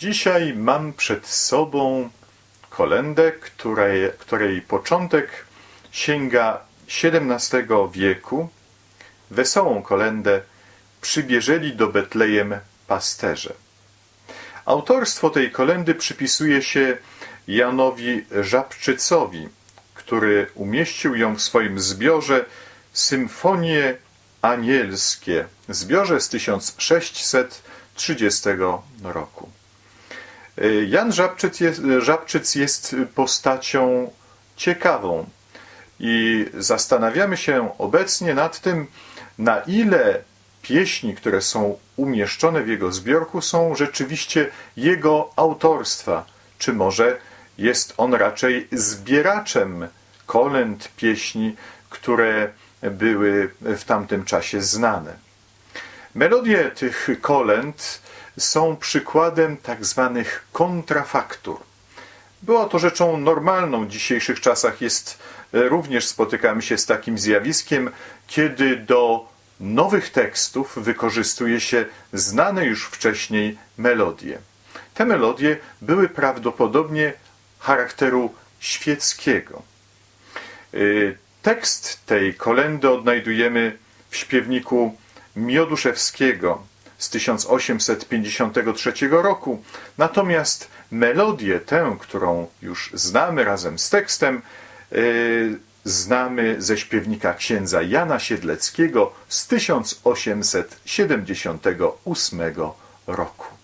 Dzisiaj mam przed sobą kolendę, której, której początek sięga XVII wieku. Wesołą kolendę przybierzeli do Betlejem pasterze. Autorstwo tej kolendy przypisuje się Janowi Żabczycowi, który umieścił ją w swoim zbiorze Symfonie Anielskie, zbiorze z 1630 roku. Jan Żabczyc jest, Żabczyc jest postacią ciekawą i zastanawiamy się obecnie nad tym, na ile pieśni, które są umieszczone w jego zbiorku, są rzeczywiście jego autorstwa, czy może jest on raczej zbieraczem kolęd, pieśni, które były w tamtym czasie znane. Melodie tych kolęd są przykładem tak zwanych kontrafaktur. Była to rzeczą normalną w dzisiejszych czasach. Jest również spotykamy się z takim zjawiskiem, kiedy do nowych tekstów wykorzystuje się znane już wcześniej melodie. Te melodie były prawdopodobnie charakteru świeckiego. Y, Tekst tej kolendy odnajdujemy w śpiewniku Mioduszewskiego z 1853 roku, natomiast melodię tę, którą już znamy razem z tekstem, yy, znamy ze śpiewnika księdza Jana Siedleckiego z 1878 roku.